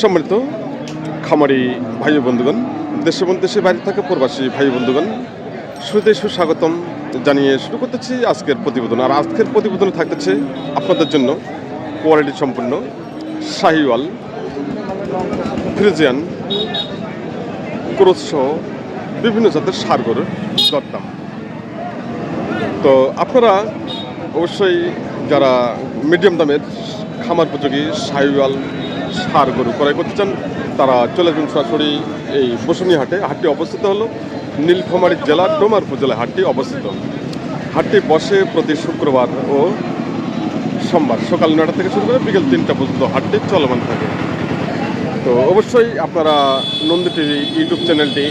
সম্মানিত খামারি ভাই বন্ধুগণ, দেশে এবং দেশে বাইরে থাকা প্রবাসী ভাই বন্ধুগণ শুরুতে সুস্বাগতম জানিয়ে শুরু করতেছি আজকের প্রতিবেদন। আর আজকের প্রতিবেদনে থাকতেছে আপনাদের জন্য কোয়ালিটি সম্পন্ন শাহিওয়াল, ফ্রিজিয়ান ক্রোস সহ বিভিন্ন জাতের সার গরুর দরদাম। তো আপনারা অবশ্যই যারা মিডিয়াম দামের খামার উপযোগী সাইওয়াল সার গরু ক্রয় করতে চান, তারা চলে যান সরাসরি এই বসুনি হাটে হাটটি অবস্থিত হলো নীলফামারী জেলার ডোমার উপজেলায় হাটটি অবস্থিত। হাটটি বসে প্রতি শুক্রবার ও সোমবার সকাল নটা থেকে শুরু করে বিকেল তিনটা পর্যন্ত হাটটি চলমান থাকে। তো অবশ্যই আপনারা নন্দী টিভি ইউটিউব চ্যানেলটি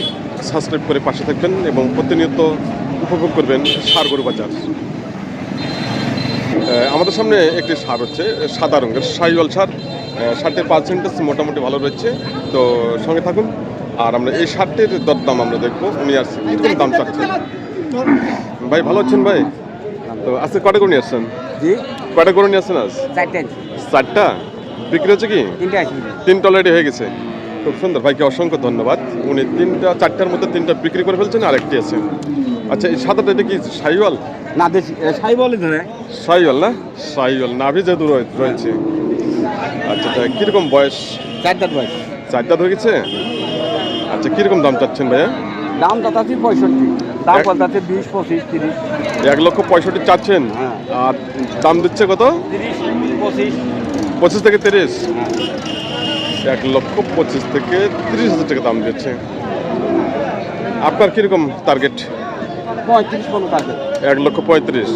সাবস্ক্রাইব করে পাশে থাকবেন এবং প্রতিনিয়ত উপভোগ করবেন সার গরু বাজার। আমাদের সামনে একটি সার হচ্ছে সাদা রঙের সাইওয়াল সার। আহ, সারটির পার্সেন্টেজ মোটামুটি ভালো রয়েছে। তো সঙ্গে থাকুন আর আমরা এই সারটির দরদাম আমরা দেখব। উনি আর কীরকম দাম চাচ্ছেন ভাই ভালো আছেন ভাই? তো আজকে কটা করে নিয়ে আসছেন? জি। কটা করে নিয়ে আসছেন আজ? চারটে বিক্রি হচ্ছে কি? তিনটা অলরেডি হয়ে গেছে। খুব সুন্দর। ভাইকে অসংখ্য ধন্যবাদ। উনি তিনটা চারটার মধ্যে তিনটা বিক্রি করে ফেলছেন আর একটি আছে। আচ্ছা এই সাদাটা এটা কি সাইওয়াল না দেশি সাই বলে ধরে। সাইওয়াল না? সাইওয়াল নাভি যেহেতু রয়ে- রয়েছে। আচ্ছা তা কীরকম বয়স? চারটার বয়স। চারটা হয়ে গেছে? আচ্ছা কীরকম দাম চাচ্ছেন ভাইয়া? দাম চাচ্ছি পঁয়ষট্টি। দাম এক- বলতে বিশ পঁচিশ তিরিশ। এক লক্ষ পঁয়ষট্টি চাচ্ছেন? হ্যাঁ। আর দাম দিচ্ছে কত? তিরিশ পঁচিশ। পঁচিশ থেকে তিরিশ। এক লক্ষ পঁচিশ থেকে তিরিশ হাজার টাকা দাম দিচ্ছে আপনার কীরকম টার্গেট পঁয়ত্রিশ পনেরো টাকা এক লক্ষ পঁয়ত্রিশ।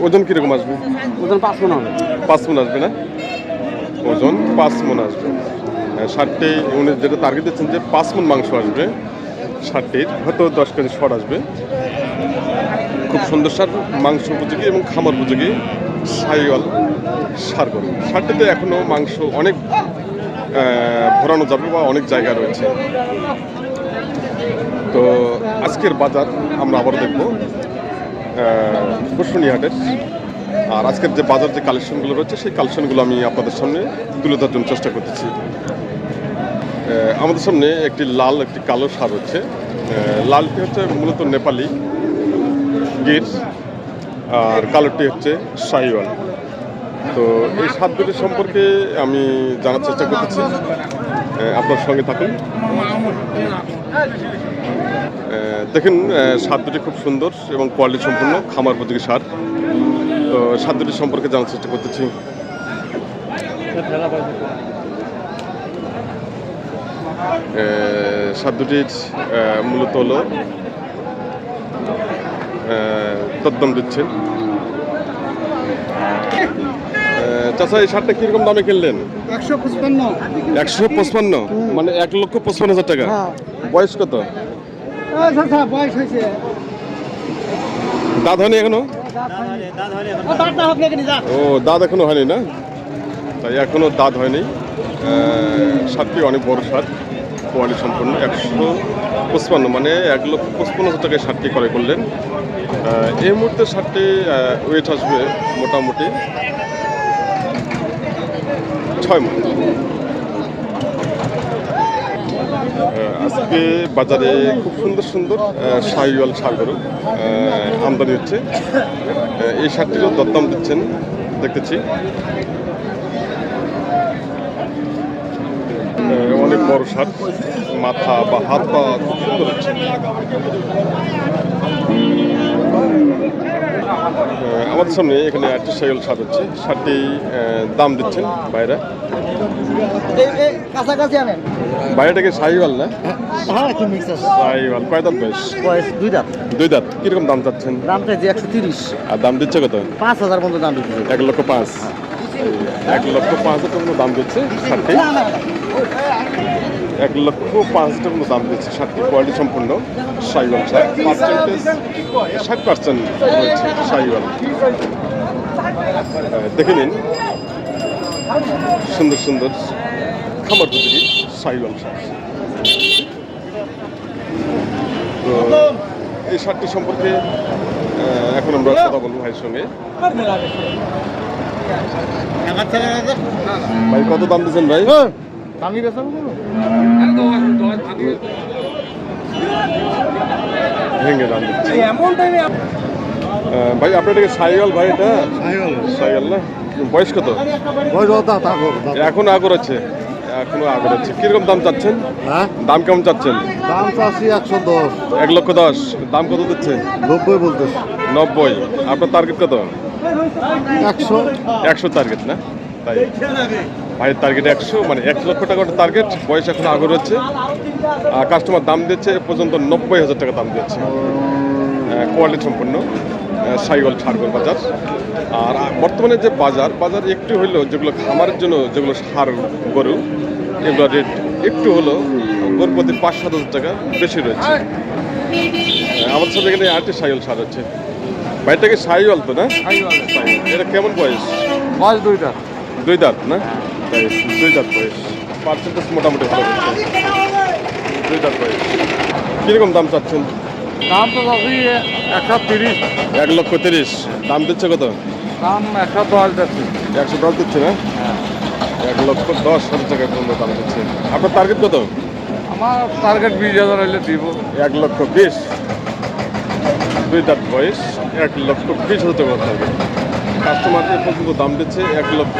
ওজন কীরকম আসবে? ওজন পাঁচ মনে হবে। পাঁচ মন আসবে না? ওজন পাঁচ মন আসবে। আহ, ষাটটি উনি যেটা টার্গেট দিচ্ছেন যে পাঁচ মন মাংস আসবে। ষাটটির হয়তো দশ কেজি শট আসবে। খুব সুন্দর সার মাংস উপযোগী এবং খামার উপযোগী। সাইওয়াল সার গরু। ষাটটিতে এখনও মাংস অনেক ভরানো যাবে বা অনেক জায়গা রয়েছে। তো আজকের বাজার আমরা আবার দেখব বসুনিহাটের। আর আজকের যে বাজার যে কালেকশনগুলো রয়েছে, সেই কালেকশনগুলো আমি আপনাদের সামনে তুলে ধরার জন্য চেষ্টা করতেছি। আমাদের সামনে একটি লাল, একটি কালো সার হচ্ছে লালটি হচ্ছে মূলত নেপালি গির, আর কালোটি হচ্ছে সাইওয়াল তো এই সাত দুটি সম্পর্কে আমি জানার চেষ্টা করতেছি। আপনার সঙ্গে থাকুন। দেখেন সার দুটি খুব সুন্দর এবং কোয়ালিটি সম্পূর্ণ খামার উপযোগী সার। তো সার দুটি সম্পর্কে জানার চেষ্টা করতেছি। সার দুটির মূলত হলো আহ, দরদাম দিচ্ছেন। চাচা এই সারটা কীরকম দামে কিনলেন? একশো পঁচপান্ন। একশো পঁচপান্ন? মানে এক লক্ষ পঁচপান্ন হাজার টাকা? হ্যাঁ। বয়স কত? বয়স হয়েছে। দাঁত হয়নি এখনও? ও দাঁত এখনও হয়নি না? তাই এখনও দাঁত হয়নি। সারটি অনেক বড় সার কোয়ালিটি সম্পন্ন। একশো পঁচপান্ন মানে এক লক্ষ পঁচপান্ন হাজার টাকায় সারটি করে করলেন। এই মুহূর্তে সারটি ওয়েট আসবে মোটামুটি ছয় মাস আজকে বাজারে খুব সুন্দর সুন্দর শাহিওয়াল সার গরু আহ, আমদানি হচ্ছে। এই সারটিরও দরদাম দিচ্ছেন দেখতেছি। অনেক বড় সার মাথা বা হাত পা খুব সুন্দর হচ্ছে। আমাদের সামনে এখানে একটি সাইকেল হচ্ছে। সারটি দাম দিচ্ছেন বাইরে। কাছাকাছি আনেন। বাইরেটাকে সাহিওয়াল না? হ্যাঁ কি মিক্স আছে। সাহিওয়াল। কয় দাম বয়স? বয়স দুই দাঁত। দুই দাঁত। কীরকম দাম চাচ্ছেন? দাম চাইছি একশো তিরিশ। আর দাম দিচ্ছে কত? পাঁচ হাজার পর্যন্ত দাম দিচ্ছে। এক লক্ষ পাঁচ। এক লক্ষ পাঁচ হাজার মতো দাম দিচ্ছে ষাটটি এক লক্ষ পাঁচ হাজার মতো দাম দিচ্ছে। ষাটটি কোয়ালিটি সম্পূর্ণ সাইওয়াল সার পার্সেন্টেজ ষাট পার্সেন্ট রয়েছে সাইওয়াল। দেখে নিন। সুন্দর সুন্দর খামার উপযোগী সাইওয়াল তো এই সারটি সম্পর্কে এখন আমরা কথা বলব ভাইয়ের সঙ্গে। ভাই, কত দাম দিচ্ছেন ভাই? দামি বেচা ভেঙে দাম ভাই আপনার এটাকে সাইকেল ভাই এটা? সাইকেল। না? বয়স কত? এখন আগর আছে? এখনও আগর আছে। কীরকম দাম চাচ্ছেন? হ্যাঁ? দাম কেমন চাচ্ছেন? দাম চাচ্ছি একশো দশ। এক লক্ষ দশ। দাম কত দিচ্ছে নব্বই বলতেছে। নব্বই। আপনার টার্গেট কত? একশো। একশো টার্গেট না? তাই ভাইয়ের টার্গেট একশো মানে এক লক্ষ টাকা টার্গেট বয়স এখন আগর হচ্ছে আর কাস্টমার দাম দিচ্ছে পর্যন্ত নব্বই হাজার টাকা দাম দিচ্ছে কোয়ালিটি সম্পন্ন সাইওয়াল ছাড়গর বাজার। আর বর্তমানে যে বাজার বাজার একটু হইলেও যেগুলো খামারের জন্য যেগুলো সার গরু এগুলো রেট একটু হলো গরু প্রতি পাঁচ সাত হাজার টাকা বেশি রয়েছে। আমাদের সাথে এখানে আরেকটি সাইওয়াল সার হচ্ছে। ভাইটাকে সাইওয়াল তো না? এটা কেমন বয়স? বয়স দুইটা। দুই দাঁত না? দুই দাঁত বয়স। পার্সেন্টেজ মোটামুটি ভালো দুই দাঁত বয়স। কীরকম দাম চাচ্ছেন? দাম তো চাচ্ছি একশো তিরিশ। এক লক্ষ তিরিশ। দাম দিচ্ছে কত? দাম একশো দশ যাচ্ছে একশো দশ দিচ্ছে না? এক লক্ষ দশ হাজার টাকা পর্যন্ত দাম দিচ্ছে। আপনার টার্গেট কত? আমার টার্গেট বিশ হাজার হলে দিব। এক লক্ষ বিশ। দুই দাঁত বয়স এক লক্ষ বিশ হাজার টাকা টার্গেট কাস্টমার এ পর্যন্ত দাম দিচ্ছে এক লক্ষ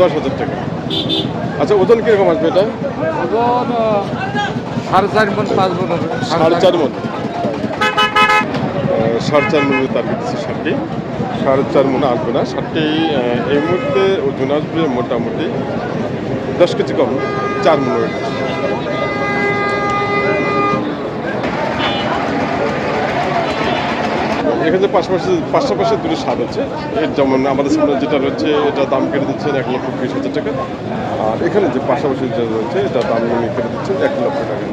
দশ হাজার টাকা। আচ্ছা ওজন কীরকম আসবে এটা? ওজন সাড়ে চার মন পাঁচ মন সাড়ে চার মন। সাড়ে চার মনে টার্গেট দিচ্ছে ষাটটি সাড়ে চার মনে আসবে না ষাটটি এই মুহূর্তে ওজন আসবে মোটামুটি দশ কেজি কম চার মনে এখানে পাশাপাশি পাশাপাশি দুটো স্বাদ আছে। এর যেমন আমাদের সামনে যেটা রয়েছে এটা দাম কেটে দিচ্ছেন এক লক্ষ বিশ হাজার টাকা। আর এখানে যে পাশাপাশি যেটা রয়েছে এটা দাম উনি কেটে দিচ্ছেন এক লক্ষ টাকা।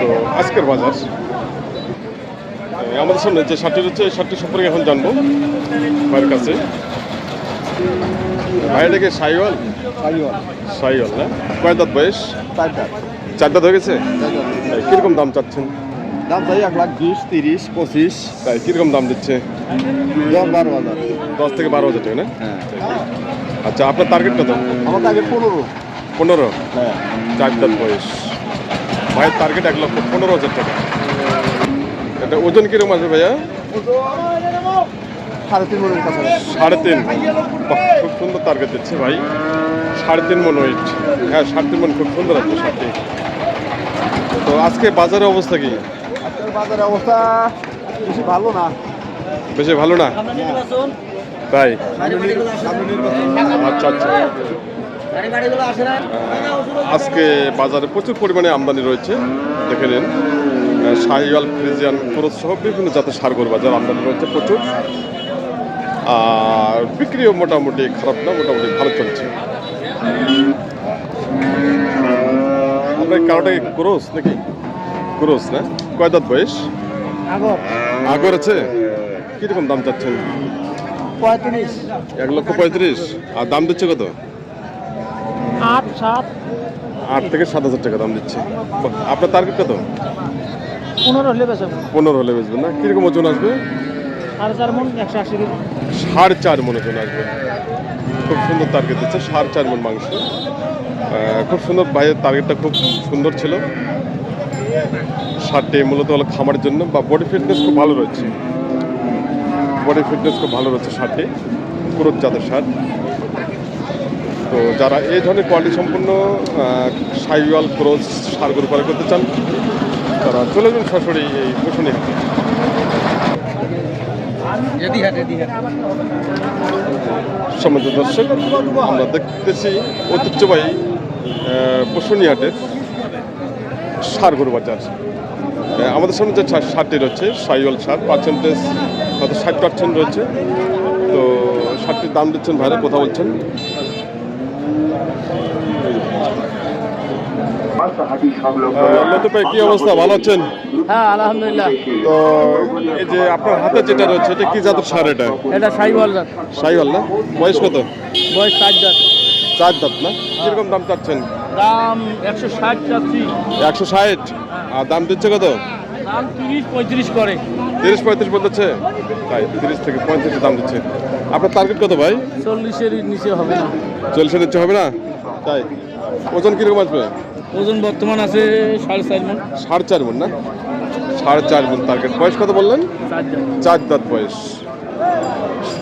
তো আজকের বাজার। আমাদের সামনে যে শার্টটি রয়েছে এই শার্টটি সম্পর্কে এখন জানব ভাইয়ের কাছে। ভাইটাকে সাইওয়াল? সাইওয়াল। সাইওয়াল না? কয় দাঁত বয়স? চারটা চার দাঁত হয়ে গেছে? কীরকম দাম চাচ্ছেন? দাম চাই এক লাখ বিশ তিরিশ পঁচিশ। তাই কীরকম দাম দিচ্ছে? দশ বারো হাজার। দশ থেকে বারো হাজার টাকা না? হ্যাঁ। আচ্ছা আপনার টার্গেট কত? আমার টার্গেট পনেরো। পনেরো? হ্যাঁ। চার দাঁত বয়স। ভাইয়ের টার্গেট এক লক্ষ পনেরো হাজার টাকা। এটা ওজন কীরকম আছে ভাইয়া? সাড়ে তিন মনের কাছে সাড়ে তিন খুব সুন্দর টার্গেট দিচ্ছে ভাই। সাড়ে তিন মন ওয়েট হ্যাঁ সাড়ে তিন মন খুব সুন্দর আছে শার্টটি তো আজকে বাজারের অবস্থা কি? বাজারের অবস্থা বেশি ভালো না। বেশি ভালো না? তাই? আচ্ছা আচ্ছা। আজকে বাজারে প্রচুর পরিমাণে আমদানি রয়েছে। দেখে নিন। শাহিওয়াল ফ্রিজিয়ান খরচ সহ বিভিন্ন জাতের সারগর বাজার আমদানি রয়েছে প্রচুর। আর বিক্রিও মোটামুটি খারাপ না মোটামুটি ভালো চলছে। আপনার কারোটা কি ক্রোস নাকি? ক্রোস না? কয় দাঁত বয়স? আগর। আগর আছে? কীরকম দাম চাচ্ছেন? পঁয়ত্রিশ। এক লক্ষ পঁয়ত্রিশ। আর দাম দিচ্ছে কত? আট সাত। আট থেকে সাত হাজার টাকা দাম দিচ্ছে। আপনার টার্গেট কত? পনেরো হলে বেশি পনেরো হলে বেচবেন না? কীরকম ওজন আসবে? সাড়ে চার মন একশো আশি কেজি। সাড়ে চার মন ওজন আসবে। খুব সুন্দর টার্গেট দিচ্ছে সাড়ে চার মন মাংস। খুব সুন্দর বাইরের টার্গেটটা খুব সুন্দর ছিল। শার্টটি মূলত হলো খামারের জন্য বা বডি ফিটনেস খুব ভালো রয়েছে। বডি ফিটনেস খুব ভালো রয়েছে শার্টটি পুরো জাতের শার্ট তো যারা এই ধরনের কোয়ালিটি সম্পন্ন সাইওয়াল ক্রোজ সারগুলো করে করতে চান তারা চলে যান সরাসরি এই হাট সম্মানিত দর্শক আমরা দেখতেছি ঐতিহ্যবাহী পশুনি হাটের সারগরু বাজার আহ, আমাদের সামনে যে সারটি রয়েছে সাইওয়াল সার পার্সেন্টেজ হয়তো ষাট পার্সেন্ট রয়েছে। তো সারটির দাম দিচ্ছেন ভাইরা কথা বলছেন। কি অবস্থা? ভালো আছেন? হ্যাঁ আলহামদুলিল্লাহ। তো এই যে আপনার হাতে যেটা রয়েছে এটা কি জাতের সার এটা? এটা সাইবল সাইওয়াল না? বয়স কত? বয়স ষাট দাঁত চার দাঁত না? কীরকম দাম চাচ্ছেন? দাম একশো ষাট চাচ্ছি। একশো ষাট? আর দাম দিচ্ছে কত? দাম তিরিশ পঁয়ত্রিশ করে। তিরিশ পঁয়ত্রিশ বলতেছে? তাই তিরিশ থেকে পঁয়ত্রিশ দাম দিচ্ছে। আপনার টার্গেট কত ভাই? চল্লিশের নিচে হবে না। চল্লিশের নিচে হবে না? তাই। ওজন কীরকম আসবে? ওজন বর্তমান আছে সাড়ে চার মন। সাড়ে চার মন না? সাড়ে চার মন টার্গেট বয়স কত বললেন? চার দাঁত বয়স।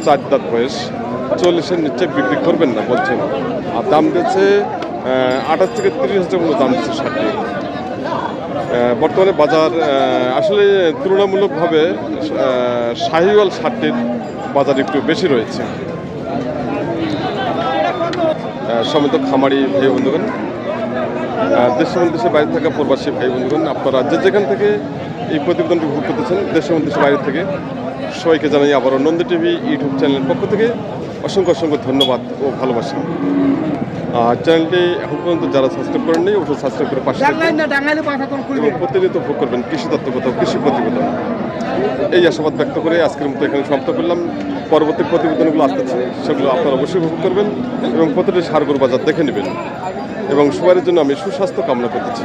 চার দাঁত বয়স। চল্লিশের নিচে বিক্রি করবেন না বলছেন। আর দাম দিচ্ছে আঠাশ থেকে তিরিশ হাজার মতো দাম দিচ্ছে ষাটটি বর্তমানে বাজার আসলে তুলনামূলকভাবে শাহিওয়াল ষাটটির বাজার একটু বেশি রয়েছে। সমেত খামারি ভাই বন্ধুগণ দেশ এবং দেশের বাইরে থাকা প্রবাসী ভাই বন্ধুগণ আপনারা যে যেখান থেকে এই প্রতিবেদনটি উপভোগ করতেছেন, দেশ এবং দেশের বাইরে থেকে সবাইকে জানাই আবারও নন্দী টিভি ইউটিউব চ্যানেলের পক্ষ থেকে অসংখ্য অসংখ্য ধন্যবাদ ও ভালোবাসা। আর চ্যানেলটি এখন পর্যন্ত যারা সাবস্ক্রাইব করেননি অবশ্যই সাবস্ক্রাইব করে পাশে প্রতিনিয়ত ভোগ করবেন কৃষি তত্ত্বগত কৃষি প্রতিবেদন। এই আশাবাদ ব্যক্ত করে আজকের মতো এখানে সমাপ্ত করলাম। পরবর্তী প্রতিবেদনগুলো আসতেছে সেগুলো আপনারা অবশ্যই ভোগ করবেন এবং প্রতিটি সারগর বাজার দেখে নেবেন। এবং সবার জন্য আমি সুস্বাস্থ্য কামনা করতেছি।